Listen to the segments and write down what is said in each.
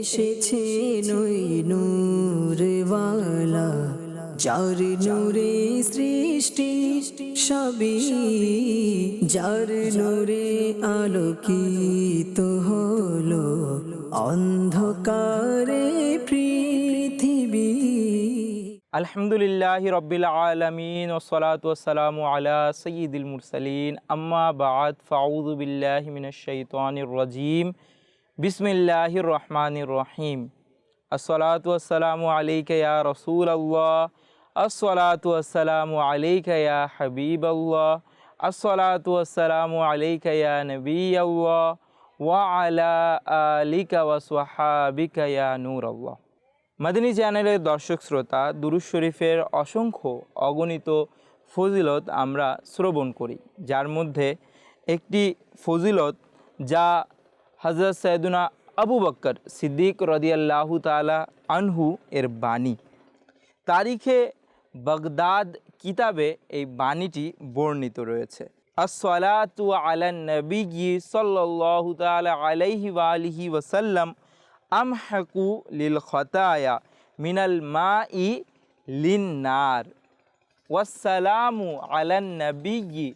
এসেছে নই নূরওয়ালা, যার নূরে সৃষ্টি সবই, যার নূরে আলোকিত হলো অন্ধকারে পৃথিবী। আলহামদুলিল্লাহ রব্বিল আলমিন ওসলাত ওসালাম আলা সঈদুল মুরসালিন, আম্মা বাদ ফাউদু বিল্লাহ মিনশাইতানির রাজিম। বিসমিল্লাহির রহমান রহিম আসসালাতু ওয়াসসালামু আলাইকা ইয়া রসুল আল্লাহ আসসালাতু ওয়াসসালামু আলাইকা ইয়া হাবিব আল্লাহ আসসালাতু ওয়াসসালামু আলাইকা ইয়া নবী আল্লাহ ওয়া আলা আলিকা ওয়া সাহাবিকা ইয়া নূর আল্লাহ মাদিনী চ্যানেলের দর্শক শ্রোতা দুরুজ শরীফের অসংখ্য অগণিত ফজিলত আমরা শ্রবণ করি, যার মধ্যে একটি ফজিলত যা হজরত সৈয়দুনা আবু বক্কর সিদ্দিক রদিয়াল্লাহু তালা আনহু এর বাণী। তারিখে বাগদাদ কিতাবে এই বাণীটি বর্ণিত রয়েছে। আসসালাতু আলা নবীজি সাল্লাল্লাহু তাআলা আলাইহি আলিহি ওয়াসাল্লাম আমহাকু লিল খতায়া মিনাল মাই লিন নার। ওয়াসসালামু আলা নবীজি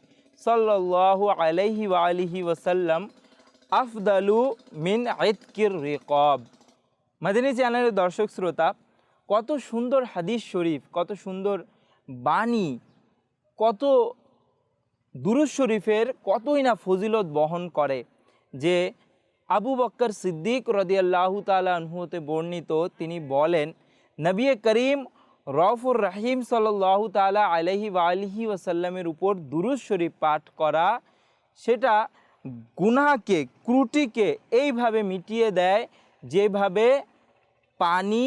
সাল্লাল্লাহু আলাইহি আলিহি ওয়াসাল্লাম আফদালু মিন ইতকির রেকব। মাদিনী চ্যানেলের দর্শক শ্রোতা, কত সুন্দর হাদিস শরীফ, কত সুন্দর বাণী, কত দুরুজ শরীফের কতই না ফজিলত বহন করে যে আবু বক্কর সিদ্দিক রদিয়াল্লাহু তালা আনহুতে বর্ণিত তিনি বলেন, নবী করিম রফুর রাহিম সাল্লাহু তালা আলহি আলহি ওয়াসাল্লামের উপর দুরুজ শরীফ পাঠ করা, সেটা গুনাহকে, ক্রুটিকে এইভাবে মিটিয়ে দেয় যেভাবে পানি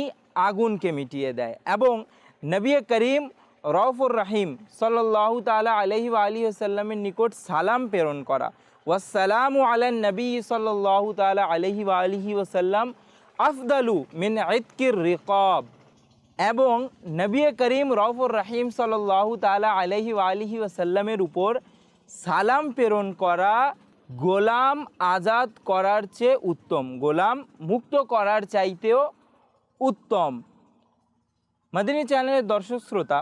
আগুনকে মিটিয়ে দেয়। এবং নবী করিম রফুর রাহিম সাল্লাহু তালা আলহি আলী আসাল্লামের নিকট সালাম প্রেরণ করা। ওয়াসালামু আলান নবী সাল্লাহু তালা আলহি আলহি ওসাল্লাম আফদালু মিন ইতকির রিকব। এবং নবী করিম রফুর রাহিম সাল্লাহু তালা আলহি আলহি ওসাল্লামের উপর সালাম প্রেরণ করা গোলাম আজাদ করার চেয়ে উত্তম। গোলাম মুক্ত করার চাইতেও উত্তম। মাদিনী চ্যানেলের দর্শক শ্রোতা,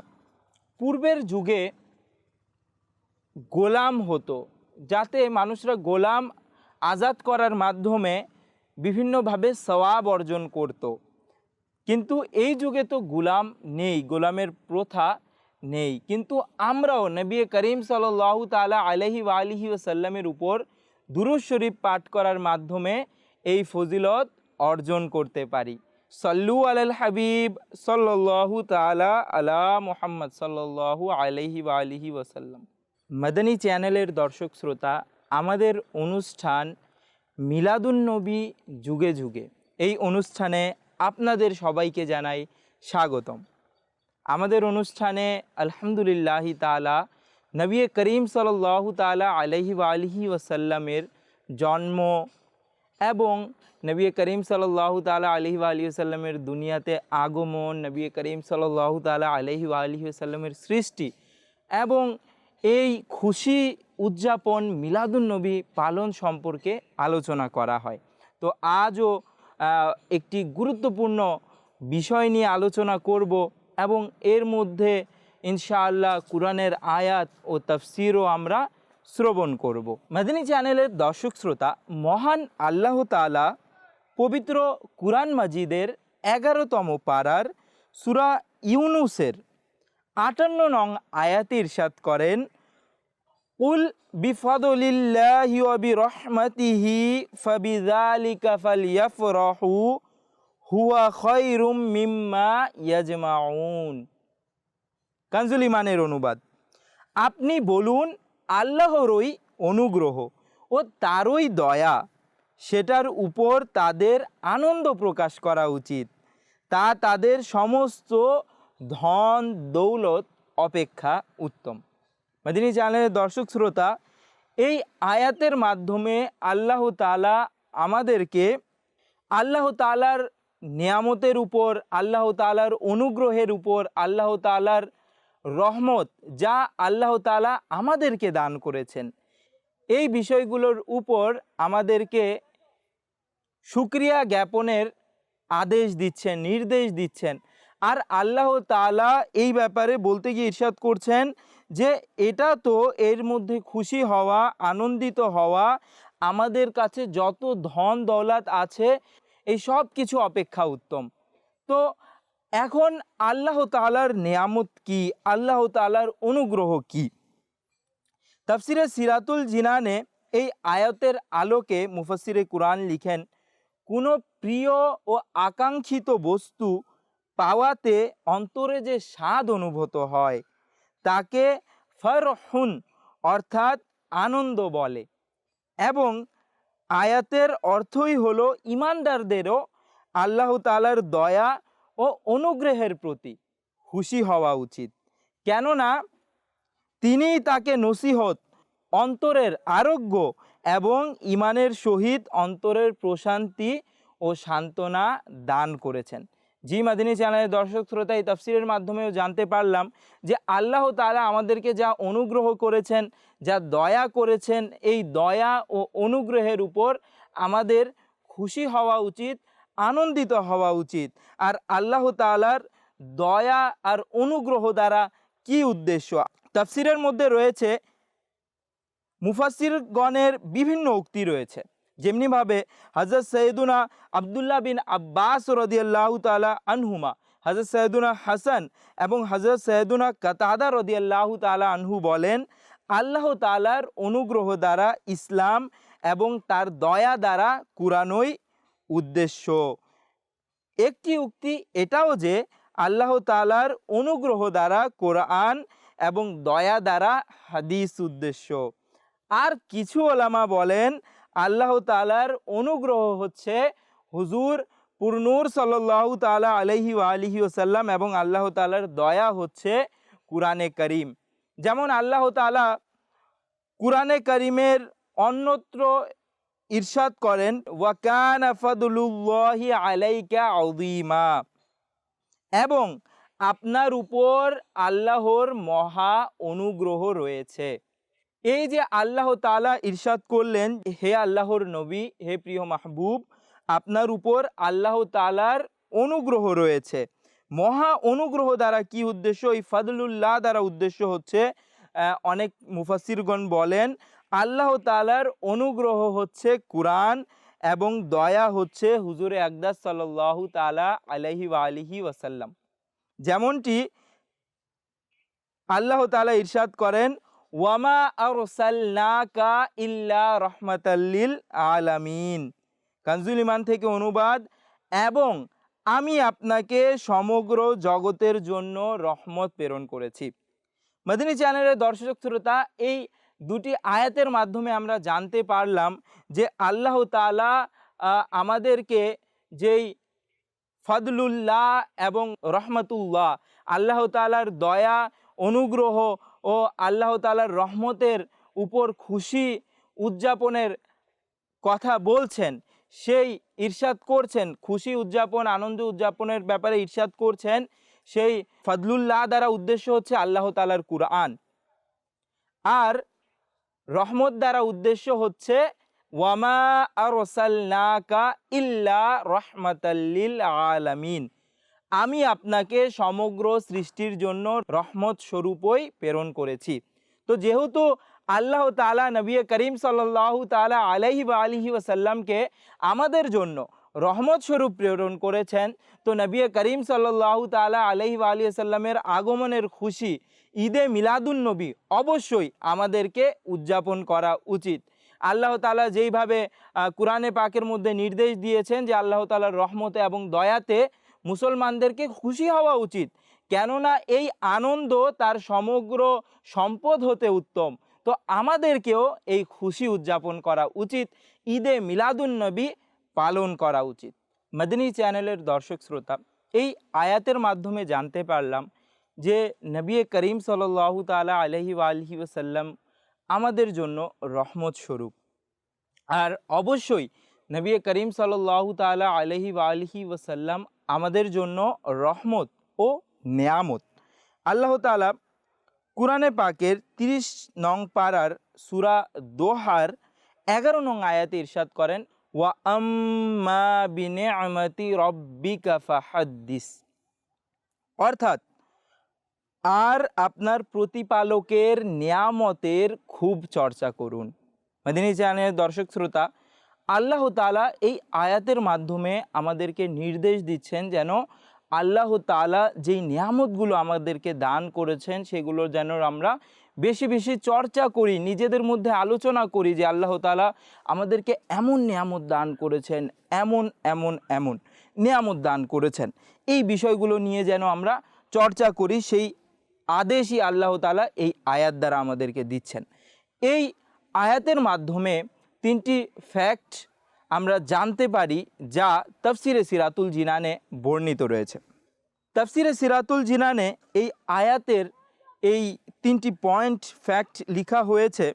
পূর্বের যুগে গোলাম হতো, যাতে মানুষরা গোলাম আজাদ করার মাধ্যমে বিভিন্নভাবে সওয়াব অর্জন করত। কিন্তু এই যুগে তো গোলাম নেই, গোলামের প্রথা নেই। কিন্তু আমরাও নবী করিম সাল্লাহ তালা আলহি আলিহি ওসাল্লামের উপর দুরুজ শরীফ পাঠ করার মাধ্যমে এই ফজিলত অর্জন করতে পারি। সল্লু আল হাবিব সাল্লাহু তালা আলা মোহাম্মদ সাল্লাহু আলহি আলিহি ওসাল্লাম মাদানী চ্যানেলের দর্শক শ্রোতা, আমাদের অনুষ্ঠান মিলাদুন্নবী যুগে যুগে। এই অনুষ্ঠানে আপনাদের সবাইকে জানাই স্বাগতম। আমাদের অনুষ্ঠানে আলহামদুলিল্লাহি তালা নবী করিম সাল্লাহ তালা আলহি আলহি ওসাল্লামের জন্ম এবং নবী করিম সাল্লাহ তালা আলহি আলহি আসাল্লামের দুনিয়াতে আগমন, নবী করিম সাল্লাহ তালা আলহি আলহি আসাল্লামের সৃষ্টি এবং এই খুশি উদযাপন মিলাদুন্নবী পালন সম্পর্কে আলোচনা করা হয়। তো আজও একটি গুরুত্বপূর্ণ বিষয় নিয়ে আলোচনা করব এবং এর মধ্যে ইনশাআল্লাহ কোরআনের আয়াত ও তফসিরও আমরা শ্রবণ করব। মেদিনী চ্যানেলের দর্শক শ্রোতা, মহান আল্লাহ তালা পবিত্র কুরআন মাজিদের এগারোতম পাড়ার সুরা ইউনুসের আটান্ন নং আয়াতে ইরশাদ করেন, উল বিফাদুলিল্লাহি ওয়া বিরহমাতিহি ফাবিযালিকা হুয়া খায়রুম মিম্মা ইয়াজমাউন। কানজুল ইমানের অনুবাদ। আপনি বলুন, আল্লাহরই অনুগ্রহ ও তারই দয়া, সেটার উপর তাদের আনন্দ প্রকাশ করা উচিত। তা তাদের সমস্ত ধন, দৌলত অপেক্ষা উত্তম। মাদিনী চ্যানেলের দর্শক শ্রোতা, এই আয়াতের মাধ্যমে আল্লাহ তালা আমাদেরকে আল্লাহ তালার নিয়ামতের উপর, আল্লাহ তালার অনুগ্রহের উপর, আল্লাহ তালার রহমত যা আল্লাহ তালা আমাদেরকে দান করেছেন। এই বিষয়গুলোর উপর আমাদেরকে সুক্রিয়া জ্ঞাপনের আদেশ দিচ্ছেন, নির্দেশ দিচ্ছেন। আর আল্লাহ তাআলা এই ব্যাপারে বলতে গিয়ে ইরশাদ করছেন যে, এটা তো এর মধ্যে খুশি হওয়া, আনন্দিত হওয়া, আমাদের কাছে যত ধন দৌলত আছে, এই সব কিছু অপেক্ষা উত্তম। তো এখন আল্লাহ তাআলার নিয়ামত কি? আল্লাহ তাআলার অনুগ্রহ কি? তাফসিরে সিরাতুল জিনানে এই আয়াতের আলোকে মুফাসিরে কুরআন লিখেন, কোনো প্রিয় ও আকাঙ্ক্ষিত বস্তু পাওয়াতে অন্তরে যে স্বাদ অনুভূত হয়, তাকে ফরহুন অর্থাৎ আনন্দ বলে। এবং আয়াতের অর্থই হলো ইমানদারদেরও আল্লাহ তালার দয়া ও অনুগ্রহের প্রতি খুশি হওয়া উচিত। কেননা তিনিই তাকে নসিহত, অন্তরের আরোগ্য এবং ইমানের সহিত অন্তরের প্রশান্তি ও সান্ত্বনা দান করেছেন। জি মাদিনী চ্যানেলের দর্শক শ্রোতা, এই তফসিলের মাধ্যমেও জানতে পারলাম যে আল্লাহ তাআলা আমাদেরকে যা অনুগ্রহ করেছেন, যা দয়া করেছেন, এই দয়া ও অনুগ্রহের উপর আমাদের খুশি হওয়া উচিত আনন্দিত হওয়া উচিত। আর আল্লাহ তাআলার দয়া আর অনুগ্রহ দ্বারা কি উদ্দেশ্য? তাফসিরের মধ্যে রয়েছে মুফাসিরগণের বিভিন্ন উক্তি রয়েছে। যেমনিভাবে হজরত সৈয়দুনা আবদুল্লাহ বিন আব্বাস রদিয়াল্লাহ তালা আনহুমা হজরত সৈয়দুনা হাসান এবং হজরত সৈয়দুনা কাতাদা রদিয়াল্লাহ তালা আনহু বলেন, আল্লাহ তালার অনুগ্রহ দ্বারা ইসলাম এবং তার দয়া দ্বারা কুরানোই উদ্দেশ্য। একটি উক্তি এটাও যে আল্লাহ তালার অনুগ্রহ দ্বারা কোরআন এবং দয়া দ্বারা হাদিস উদ্দেশ্য। আর কিছু ওলামা বলেন, আল্লাহ তালার অনুগ্রহ হচ্ছে হুজুর পুরনুর সাল্লাহ তালা আলহি আলিহি ওসাল্লাম এবং আল্লাহ তালার দয়া হচ্ছে কুরআনে করিম। যেমন আল্লাহ তালা কুরআনে করিমের অন্যত্র ইরশাদ করেন, ওয়াকান আফাদুল্লাহি আলাইকা আউদিমা এবং আপনার উপর আল্লাহর মহা অনুগ্রহ রয়েছে। এই যে আল্লাহ তাআলা ইরশাদ করলেন, হে আল্লাহর নবী, হে প্রিয় মাহবুব, আপনার উপর আল্লাহ তাআলার অনুগ্রহ রয়েছে। মহা অনুগ্রহ দ্বারা কি উদ্দেশ্য? এই ফাদলুল্লাহ দ্বারা উদ্দেশ্য হচ্ছে অনেক মুফাসিরগণ বলেন আল্লাহ তালার অনুগ্রহ হচ্ছে কুরআন এবং দয়া হচ্ছে হুজুরে আকদাস সাল্লাল্লাহু তাআলা আলাইহি ওয়া আলিহি ওয়াসাল্লাম। যেমনটি আল্লাহ তাআলা ইরশাদ করেন, ওয়ামা আরসালনাকা ইল্লা রহমাতাল্লিল আলামিন। কানজুল ইমান থেকে অনুবাদ, এবং আমি আপনাকে সমগ্র জগতের জন্য রহমত প্রেরণ করেছি। মদিনী চ্যানেলের দর্শক শ্রোতা, এই দুটি আয়াতের মাধ্যমে আমরা জানতে পারলাম যে আল্লাহ তাআলা আমাদেরকে যেই ফদলুল্লাহ এবং রহমতুল্লাহ, আল্লাহ তালার দয়া, অনুগ্রহ ও আল্লাহ তালার রহমতের উপর খুশি উদযাপনের কথা বলছেন, সেই ঈর্ষাদ করছেন, খুশি উদযাপন, আনন্দ উদযাপনের ব্যাপারে ঈর্ষাদ করছেন, সেই ফদলুল্লাহ দ্বারা উদ্দেশ্য হচ্ছে আল্লাহ তালার কুরআন। আর রহমত দ্বারা উদ্দেশ্য হচ্ছে, ওয়ামা আরসালনাকা ইল্লা রহমাতাল্লিল আলামিন। আমি আপনাকে সমগ্র সৃষ্টির জন্য রহমত স্বরূপই প্রেরণ করেছি। তো যেহেতু আল্লাহ তালা নবী করিম সাল্লাল্লাহু তালা আলাইহি ওয়া আলিহি ওয়াসাল্লামকে আমাদের জন্য রহমত স্বরূপ প্রেরণ করেছেন, তো নবী করিম সাল্লাল্লাহু তালা আলিহি ওয়াসাল্লামের আগমনের খুশি ঈদে মিলাদুন নবী অবশ্যই আমাদেরকে উদযাপন করা উচিত। আল্লাহ তালা যেইভাবে কোরআনে পাকের মধ্যে নির্দেশ দিয়েছেন যে আল্লাহ তালার রহমতে এবং দয়াতে মুসলমানদেরকে খুশি হওয়া উচিত। কেননা এই আনন্দ তার সমগ্র সম্পদ হতে উত্তম। তো আমাদেরকেও এই খুশি উদযাপন করা উচিত। ঈদে মিলাদুন নবী পালন করা উচিত। মদিনী চ্যানেলের দর্শক শ্রোতা, এই আয়াতের মাধ্যমে জানতে পারলাম যে নবী করিম সাল্লাল্লাহু তাআলা আলহি আলহি ওসাল্লাম আমাদের জন্য রহমত স্বরূপ। আর অবশ্যই নবী করিম সাল্লাল্লাহু তাআলা আলহি আলহি ওসাল্লাম আমাদের জন্য রহমত ও নেয়ামত। আল্লাহ তাআলা কোরআনে পাকের তিরিশ নং পাড়ার সুরা দোহার এগারো নং আয়াতে ইরশাদ করেন, ওয়া আম্মা বিনিআমাতি রব্বিকা ফাহাদ্দিস। অর্থাৎ আর আপনার প্রতিপালকের নিয়ামতের খুব চর্চা করুন। মাদিনী চ্যানেলের দর্শক শ্রোতা, আল্লাহ তালা এই আয়াতের মাধ্যমে আমাদেরকে নির্দেশ দিচ্ছেন যেন আল্লাহ তালা যেই নিয়ামতগুলো আমাদেরকে দান করেছেন সেগুলো যেন আমরা বেশি বেশি চর্চা করি, নিজেদের মধ্যে আলোচনা করি যে আল্লাহ তালা আমাদেরকে এমন নিয়ামত দান করেছেন, এমন এমন এমন নিয়ামত দান করেছেন। এই বিষয়গুলো নিয়ে যেন আমরা চর্চা করি, সেই আদেশই আল্লাহ তালা এই আয়াত দ্বারা আমাদেরকে দিচ্ছেন। এই আয়াতের মাধ্যমে তিনটি ফ্যাক্ট আমরা জানতে পারি যা তফসিরে সিরাতুল জিনানে বর্ণিত রয়েছে। তফসিরে সিরাতুল জিনানে এই আয়াতের এই তিনটি পয়েন্ট ফ্যাক্ট লিখা হয়েছে,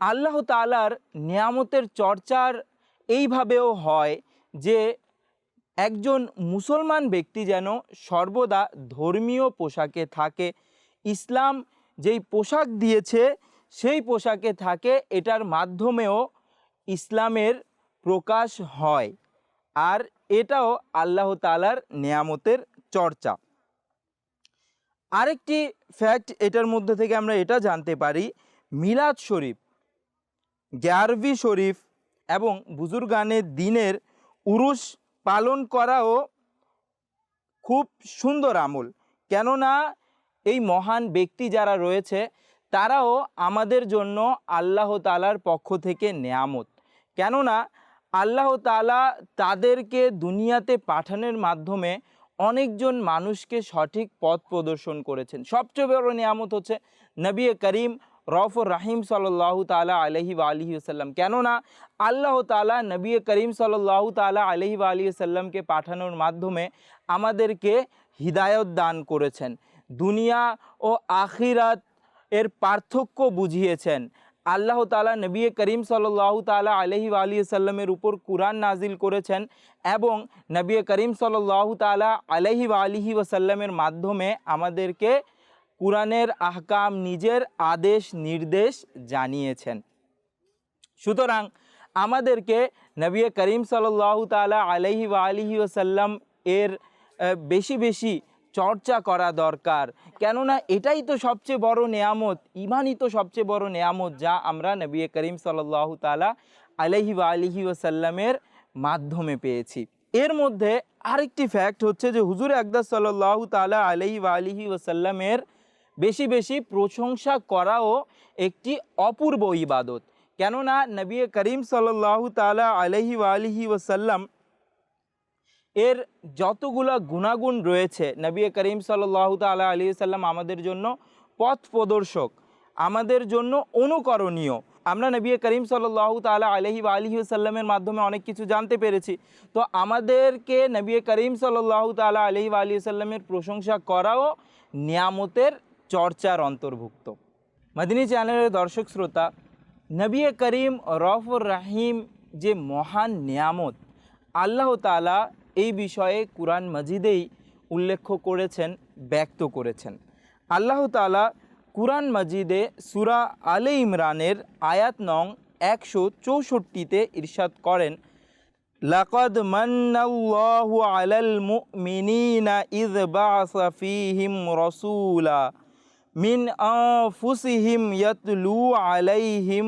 আল্লাহ তালার নিয়ামতের চর্চার এইভাবেও হয় যে একজন মুসলমান ব্যক্তি যেন সর্বদা ধর্মীয় পোশাকে থাকে ইসলাম যেই পোশাক দিয়েছে, সেই পোশাকে থাকে, এটার মাধ্যমেও ইসলামের প্রকাশ হয়। আর এটাও আল্লাহ তালার নিয়ামতের চর্চা। আরেকটি ফ্যাক্ট এটার মধ্যে থেকে আমরা এটা জানতে পারি, মিলাদ শরীফ, গ্যারভি শরীফ এবং বুজুর্গানের দিনের উরুস পালন করাও খুব সুন্দর আমল। কেননা এই মহান ব্যক্তি যারা রয়েছে, তারাও আমাদের জন্য আল্লাহ তালার পক্ষ থেকে নেয়ামত। কেননা আল্লাহ তালা তাদেরকে দুনিয়াতে পাঠানোর মাধ্যমে অনেকজন মানুষকে সঠিক পথ প্রদর্শন করেছেন। সবচেয়ে বড় নিয়ামত হচ্ছে নবী করিম রফর রাহিম সাল্লাহ তালা আলহি আলহি আসাল্লাম কেননা আল্লাহ তালা নবী করিম সাল্লাহ তালা আলহি আলহি আসাল্লামকে পাঠানোর মাধ্যমে আমাদেরকে হিদায়ত দান করেছেন। দুনিয়া ও আখিরাত এর পার্থক্য বুঝিয়েছেন। আল্লাহ তালা নবী করিম সাল্লাহ তালা আলহি আলী সাল্লামের উপর কুরআন নাজিল করেছেন এবং নবী করিম সাল্লাহ তালা আলহি আলিহি ওসাল্লামের মাধ্যমে আমাদেরকে কুরআনের আহকাম নিজের আদেশ, নির্দেশ জানিয়েছেন। সুতরাং আমাদেরকে নবী করিম সাল্লাহ তালা আলহি আলিহি ওসাল্লাম এর বেশি বেশি চর্চা করা দরকার। কেননা এটাই তো সবচেয়ে বড় নেয়ামত, ইমানই তো সবচেয়ে বড় নেয়ামত যা আমরা নবী করিম সাল্লাহ তালা আলহি আলিহি ওসাল্লামের মাধ্যমে পেয়েছি। এর মধ্যে আরেকটি ফ্যাক্ট হচ্ছে যে হুজুর আকদাস সাল্লাহ তালা আলহি আলিহি ওসাল্লামের বেশি বেশি প্রশংসা করাও একটি অপূর্ব ইবাদত। কেননা নবী করিম সাল্লাহ তালা আলহি আলিহি ওসাল্লাম এর যতগুলো গুণাগুণ রয়েছে, নবী করিম সাল্লাহ তালা আলী সাল্লাম আমাদের জন্য পথ প্রদর্শক, আমাদের জন্য অনুকরণীয়। আমরা নবী করিম সাল্লাহ তালা আলহি আলহি সাল্লামের মাধ্যমে অনেক কিছু জানতে পেরেছি। তো আমাদেরকে নবী করিম সাল্লাহ তালা আলহি আলী সাল্লামের প্রশংসা করাও নিয়ামতের চর্চার অন্তর্ভুক্ত। মদিনী চ্যানেলের দর্শক শ্রোতা, নবী করিম রফুর রাহিম যে মহান নিয়ামত, আল্লাহ তালা এই বিষয়ে কুরআন মজিদেই উল্লেখ করেছেন, ব্যক্ত করেছেন। আল্লাহ তালা কুরআন মজিদে সুরা আলে ইমরানের আয়াত নং একশো চৌষট্টিতে ইরশাদ করেন, লাকদ মান্নাল্লাহু আলাল মুমিনিনা ইয বাআসা ফীহিম রাসূলা মিন আনফুসিহিম ইয়াতলু আলাইহিম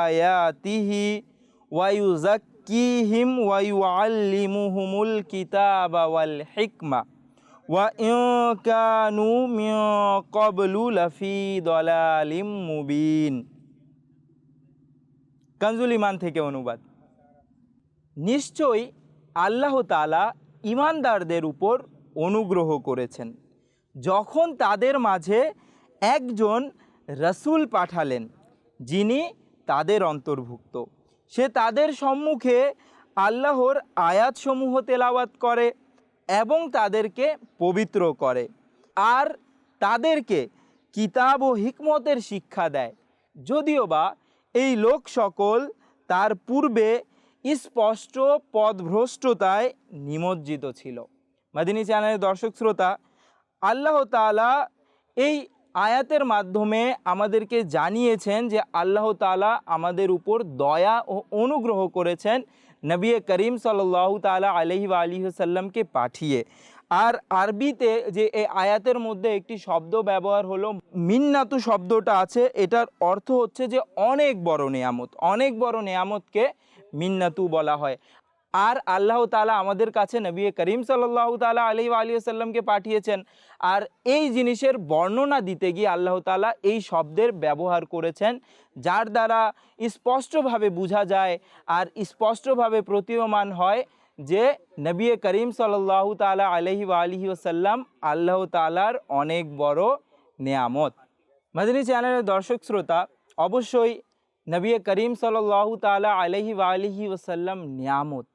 আয়াতিহি ওয়া ইউযাক্কিহিম ওয়া ইউআল্লিমুহুমুল কিতাবা ওয়াল হিকমা ওয়া কানু মিন ক্বাবলু লাফি দালালিম মুবিন কানজুল ইমান থেকে অনুবাদ। নিশ্চয়ই আল্লাহ তালা ইমানদারদের উপর অনুগ্রহ করেছেন। যখন তাদের মাঝে একজন রসুল পাঠালেন, যিনি তাদের অন্তর্ভুক্ত। সে তাদের সম্মুখে আল্লাহর আয়াতসমূহ তেলাওয়াত করে এবং তাদেরকে পবিত্র করে। আর তাদেরকে কিতাব ও হিকমতের শিক্ষা দেয়। যদিও বা এই লোক সকল তার পূর্বে স্পষ্ট পদভ্রষ্টতায় নিমজ্জিত ছিল। মাদিনী চ্যানেলের দর্শক শ্রোতা, আল্লাহ তালা এই আয়াতের মাধ্যমে আমাদেরকে জানিয়েছেন যে আল্লাহ তালা আমাদের উপর দয়া ও অনুগ্রহ করেছেন নবী করিম সাল্লাহ তালা আলহি আলী সাল্লামকে পাঠিয়ে। আর আরবিতে যে এই আয়াতের মধ্যে একটি শব্দ ব্যবহার হলো, মিন্নাতু শব্দটা আছে, এটার অর্থ হচ্ছে যে অনেক বড় নেয়ামত, অনেক বড় নেয়ামতকে মিন্নাতু বলা হয়। আর আল্লাহ তালা আমাদের কাছে নবী করিম সাল্লাহ তালা আলি আলী সাল্লামকে পাঠিয়েছেন। আর এই জিনিসের বর্ণনা দিতে গিয়ে আল্লাহ তালা এই শব্দের ব্যবহার করেছেন, যার দ্বারা স্পষ্টভাবে বোঝা যায় আর স্পষ্টভাবে প্রতীয়মান হয় যে নবী করিম সাল্লাহ তালা আলহি আলহি ওসাল্লাম আল্লাহ তালার অনেক বড় নেয়ামত। মাদিনী চ্যানেলের দর্শক শ্রোতা, অবশ্যই নবী করিম সাল্লাহ তালা আলহি আলহি ওসাল্লাম নিয়ামত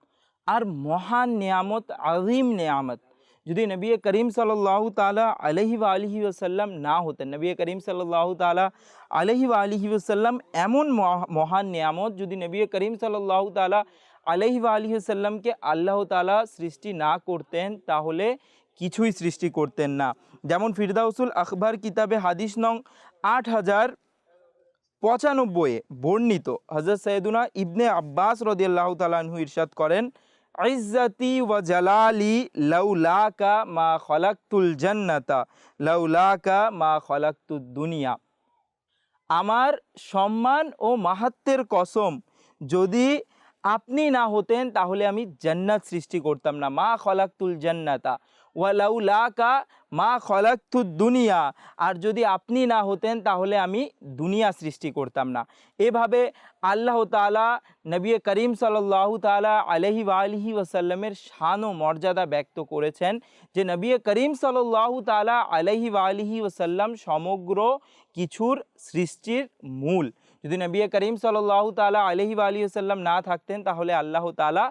আর মহান নিয়ামত আজিম নিয়ামত। যদি নবী করিম সাল্লাহ তালা আলহি আলহি ওসাল্লাম না হতেন, নবী করিম সাল্লাহ তালা আলহি আলহি ওসাল্লাম এমন মহা- মহান নিয়ামত যদি নবী করিম সাল্লাহ তালা আলহি আলহি সাল্লামকে আল্লাহ তালা সৃষ্টি না করতেন, তাহলে কিছুই সৃষ্টি করতেন না। যেমন ফিরদাউসুল আখবার কিতাবে হাদিস নং আট হাজার পঁচানব্বইয়ে বর্ণিত হজরত সৈয়দুনা ইবনে আব্বাস রদিয়াল্লাহ তালাহু ইরশাদ করেন ইজ্জতি ওয়া জালালি লাউলাকা মা খলাকতুল জান্নাতা, লাউলাকা মা খলাকতুদ দুনিয়া। আমার সম্মান ও মাহাত্মের কসম, যদি আপনি না হতেন তাহলে আমি জান্নাত সৃষ্টি করতাম না, মা খলাকতুল জান্নাতা। ওয়ালাউলাকা মা খলাকতুদ দুনিয়া। আর যদি আপনি না হতেন, তাহলে আমি দুনিয়া সৃষ্টি করতাম না। এভাবে আল্লাহ তালা নবী করিম সাল্লাহ তালা আলহি আলহি ওসাল্লামের শান ও মর্যাদা ব্যক্ত করেছেন যে নবী করিম সাল্লাহ তালা আলহি আলহি ওসাল্লাম সমগ্র কিছুর সৃষ্টির মূল। যদি নবী করিম সাল্লাহ তালা আলহি আলী ওসাল্লাম না থাকতেন, তাহলে আল্লাহ তালা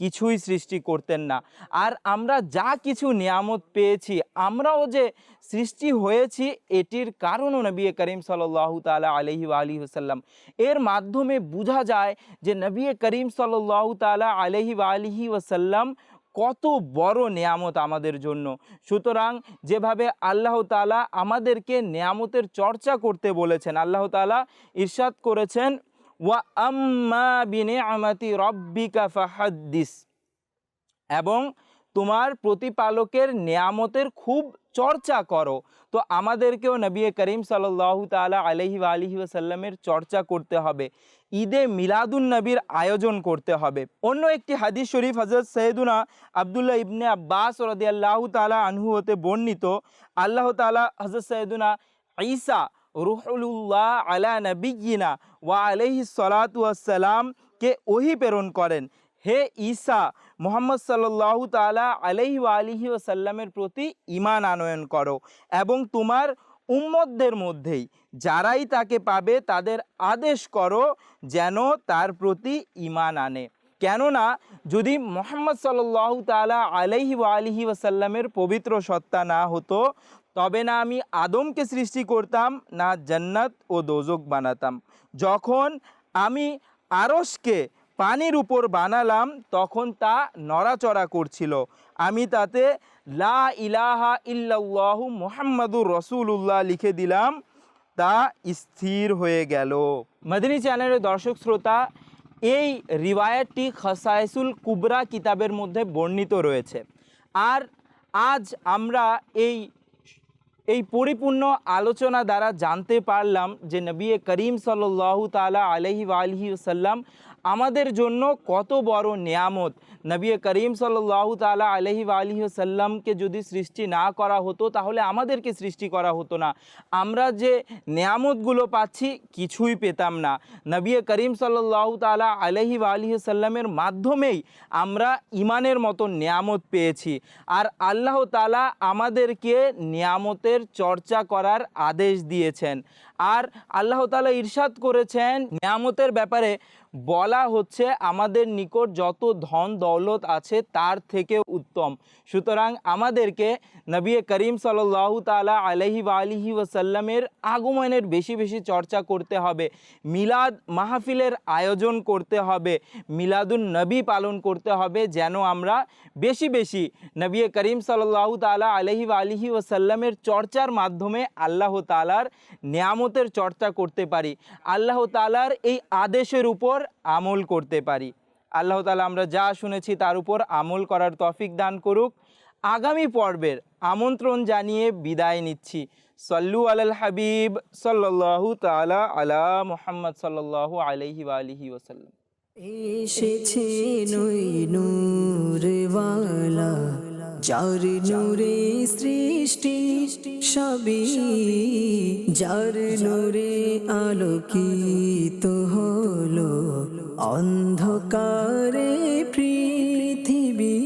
কিছুই সৃষ্টি করতেন না। আর আমরা যা কিছু নিয়ামত পেয়েছি, আমরাও যে সৃষ্টি হয়েছি, এটির কারণও নবী করিম সাল্লাহ তালা আলহি আলী সাল্লাম এর মাধ্যমে বোঝা যায় যে নবী করিম সাল্লাহ তালা আলহি আলহি ওসাল্লাম কত বড় নেয়ামত আমাদের জন্য। সুতরাং যেভাবে আল্লাহ তালা আমাদেরকে নেয়ামতের চর্চা করতে বলেছেন, আল্লাহ তালা ইরশাদ করেছেন ওয়া এবং তোমার প্রতিপালকের নেয়ামতের খুব চর্চা করো। তো আমাদেরকেও নবী করিম সাল্লাহ তালা আলহি আলহি ওসাল্লামের চর্চা করতে হবে। ঈদে মিলাদুন নবীর আয়োজন করতে হবে। অন্য একটি হাদিস শরীফ হজরত সৈয়দুনা আবদুল্লাহ ইবনে আব্বাস রদিয়াল্লাহ তালা আনহু হতে বর্ণিত। আল্লাহ তালা হজরত সৈয়দুনা ঈসা রুহুল্লাহ আলা নবীনা ওয়া আলহি সালাতাম কে ওহি প্রেরণ করেন। হে ঈসা, মোহাম্মদ সাল্লাহ তালা আলহি আলিহি ওসাল্লামের প্রতি ইমান আনয়ন করো এবং তোমার উম্মতদের মধ্যেই যারাই তাকে পাবে তাদের আদেশ করো যেন তার প্রতি ইমান আনে। কেননা যদি মোহাম্মদ সাল্লাহ তালা আলহি আলিহি ওসাল্লামের পবিত্র সত্তা না হতো তবে না আমি আদমকে সৃষ্টি করতাম, না জান্নাত ও দোজক বানাতাম। যখন আমি আরসকে পানির উপর বানালাম, তখন তা নড়াচড়া করছিল। আমি তাতে লা ইলাহা ইল্লাল্লাহু মুহাম্মাদুর রসুল্লাহ লিখে দিলাম, তা স্থির হয়ে গেল। মদিনী চ্যানেলের দর্শক শ্রোতা, এই রিওয়ায়তটি খসাইসুল কুবরা কিতাবের মধ্যে বর্ণিত রয়েছে। আর আজ আমরা এই এই পরিপূর্ণ আলোচনা দ্বারা জানতে পারলাম যে নবী করিম সাল্লাহ তালা আলহি আলহি সাল্লাম আমাদের জন্য কত বড় নিয়ামত। নবী করিম সাল্লাহ তালা আলহি আলহি সাল্লামকে যদি সৃষ্টি না করা হতো, তাহলে আমাদেরকে সৃষ্টি করা হতো না। আমরা যে নিয়ামতগুলো পাচ্ছি, কিছুই পেতাম না। নবী করিম সাল্লাহ তালা আলহি আলহি সাল্লামের মাধ্যমেই আমরা ইমানের মতো নিয়ামত পেয়েছি। আর আল্লাহ তালা আমাদেরকে নিয়ামতের চর্চা করার আদেশ দিয়েছেন। আর আল্লাহ তালা ইরশাদ করেছেন, নিয়ামতের ব্যাপারে বলা হচ্ছে আমাদের নিকট যত ধন দৌলত আছে তার থেকে উত্তম। সুতরাং আমাদেরকে নবী করিম সাল্লাহ তালা আলহি আলিহি ওসাল্লামের আগমনের বেশি বেশি চর্চা করতে হবে, মিলাদ মাহফিলের আয়োজন করতে হবে, মিলাদুন নবী পালন করতে হবে যেন আমরা বেশি বেশি নবী করিম সাল্লাহ তালা আলহি আলিহি ওসাল্লামের চর্চার মাধ্যমে আল্লাহ তালার নিয়ামতের চর্চা করতে পারি, আল্লাহ তালার এই আদেশের উপর আমল করতে পারি। আল্লাহ তালা আমরা যা শুনেছি তার উপর আমল করার তফিক দান করুক। আগামী পর্বের আমন্ত্রণ জানিয়ে বিদায় নিচ্ছি। সল্লু আলাল হাবিব, সাল্লাল্লাহু তাআলা আলা মুহাম্মদ সাল্লাল্লাহু আলাইহি ওয়া আলিহি ওয়াসাল্লাম। এসেছে নূরওয়ালা। যার নূরে সৃষ্টি সবই যার নূরে আলোকিত হলো অন্ধকারে পৃথিবী।